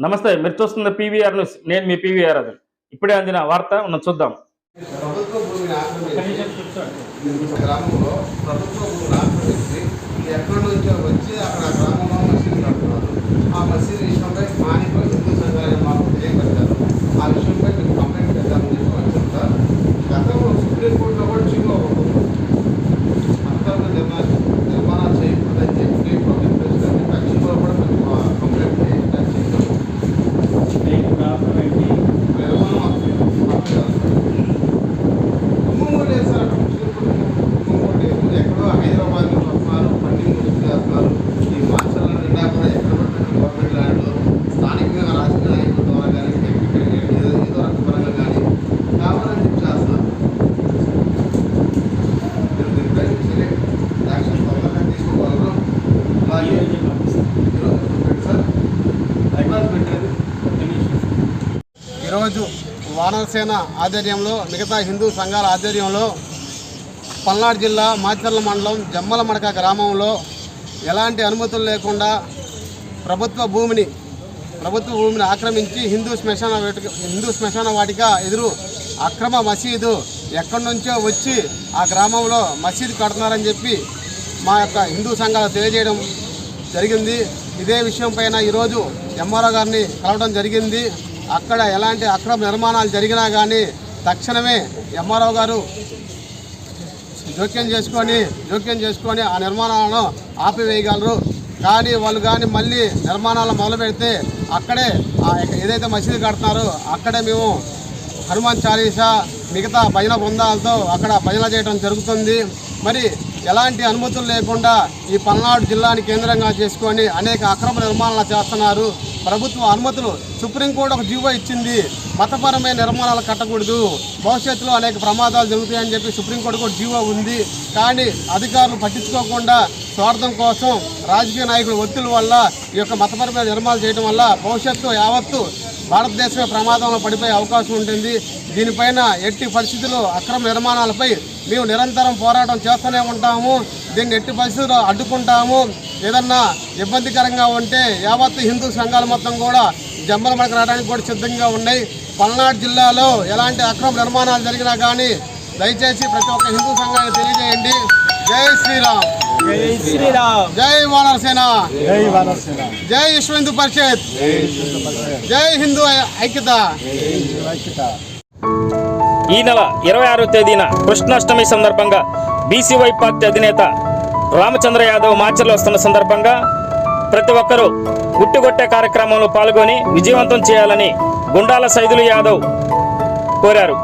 నమస్తే మీరు చూస్తున్న పీవీఆర్ న్యూస్. నేను మీ పీవీఆర్ అది ఇప్పుడే అందిన వార్త మనం చూద్దాం. ప్రభుత్వ భూమిని ఆక్రమించి గ్రామంలో ప్రభుత్వ భూమిని ఆక్రమించి ఎక్కడి నుంచో వచ్చి అక్కడ ఆ గ్రామంలో మసీదు కడుతున్నారు ఆ మసీదు విషయంపై స్థానిక హిందూ సంఘాలు మాకు తెలియపరిచారు ఆ విషయంపై మేము కంప్లైంట్ చేద్దామని చెప్పి వచ్చాం సార్ గతంలో సుప్రీంకోర్టులో కూడా చిన్న అక్రమ నిర్మాణ నిర్మాణాలు చేయకూడదని చెప్పి పబ్లిక్ ప్లేస్ తక్షణంలో కూడా మేము ఆ కంప్లైంట్ చేయాలి చేసాం నిర్మాణం అక్కడ కుటుంబం లేదు సార్ అక్కడ ముస్లిం కుటుంబం కుటుంబం లేదు ఎక్కడో హైదరాబాద్ నుంచి వస్తున్నారు పండి ముసుగు చేస్తున్నారు ఈ మార్చాల నిండా కూడా ఎక్కడ పడితే గవర్నమెంట్ ల్యాండ్లో స్థానికంగా రాజకీయ నాయకుల ద్వారా కానీ ఇక్కడ ఏదో ఏదో రకపరంగా కానీ కావాలని చెప్పి చేస్తున్నారు మీరు దీనిపై సరే యాక్షన్ తొందరగా తీసుకోగలరు అలాగే ఈరోజు వానరసేన ఆధ్వర్యంలో మిగతా హిందూ సంఘాల ఆధ్వర్యంలో పల్నాడు జిల్లా మాచర్ల మండలం జమ్మల మడక గ్రామంలో ఎలాంటి అనుమతులు లేకుండా ప్రభుత్వ భూమిని ప్రభుత్వ భూమిని ఆక్రమించి హిందూ శ్మశాన హిందూ శ్మశాన వాటిక ఎదురు అక్రమ మసీదు ఎక్కడి నుంచో వచ్చి ఆ గ్రామంలో మసీదు కడుతున్నారని చెప్పి మా యొక్క హిందూ సంఘాలు తెలియజేయడం జరిగింది. ఇదే విషయం పైన ఈరోజు ఎంఆర్ఓ గారిని కలవడం జరిగింది. అక్కడ ఎలాంటి అక్రమ నిర్మాణాలు జరిగినా కానీ తక్షణమే ఎంఆర్ఓ గారు జోక్యం చేసుకొని జోక్యం చేసుకొని ఆ నిర్మాణాలను ఆపివేయగలరు. కానీ వాళ్ళు కానీ మళ్ళీ నిర్మాణాలు మొదలు పెడితే అక్కడే ఆ ఏదైతే మసీదు కడుతున్నారో అక్కడే మేము హనుమాన్ చాలీసా మిగతా భజన బృందాలతో అక్కడ భజన చేయడం జరుగుతుంది. మరి ఎలాంటి అనుమతులు లేకుండా ఈ పల్నాడు జిల్లాని కేంద్రంగా చేసుకొని అనేక అక్రమ నిర్మాణాలు చేస్తున్నారు. ప్రభుత్వ అనుమతులు సుప్రీంకోర్టు ఒక జీవో ఇచ్చింది. మతపరమైన నిర్మాణాలు కట్టకూడదు. భవిష్యత్తులో అనేక ప్రమాదాలు జరుగుతాయని చెప్పి సుప్రీంకోర్టు కూడా జీవో ఉంది. కానీ అధికారులు పట్టించుకోకుండా స్వార్థం కోసం రాజకీయ నాయకుల ఒత్తిడి వల్ల ఈ యొక్క మతపరమైన నిర్మాణాలు చేయడం వల్ల భవిష్యత్తు యావత్తు భారతదేశమే ప్రమాదంలో పడిపోయే అవకాశం ఉంటుంది. దీనిపైన ఎట్టి పరిస్థితులు అక్రమ నిర్మాణాలపై మేము నిరంతరం పోరాటం చేస్తూనే ఉంటాము. దీన్ని ఎట్టి పరిస్థితుల్లో అడ్డుకుంటాము. ఏదన్నా ఇబ్బందికరంగా ఉంటే యావత్తు హిందూ సంఘాలు మొత్తం కూడా జమ్మల మనకు రావడానికి కూడా సిద్ధంగా ఉన్నాయి. పల్నాడు జిల్లాలో ఎలాంటి అక్రమ నిర్మాణాలు జరిగినా కానీ దయచేసి ప్రతి ఒక్క హిందూ సంఘానికి తెలియజేయండి. జై శ్రీరామ్. జై శ్రీరామ్. జై వానరసేన. జై వానరసేన. జై విశ్వ హిందూ పరిషత్. జై హిందూ ఐక్యత. ఐక్యత. ఈ నెల ఇరవై ఆరో తేదీన కృష్ణాష్టమి సందర్భంగా బీసీవై పార్టీ అధినేత రామచంద్ర యాదవ్ మార్చర్లు వస్తున్న సందర్భంగా ప్రతి ఒక్కరూ గుట్టుగొట్టే కార్యక్రమంలో పాల్గొని విజయవంతం చేయాలని గుండాల సైదులు యాదవ్ కోరారు.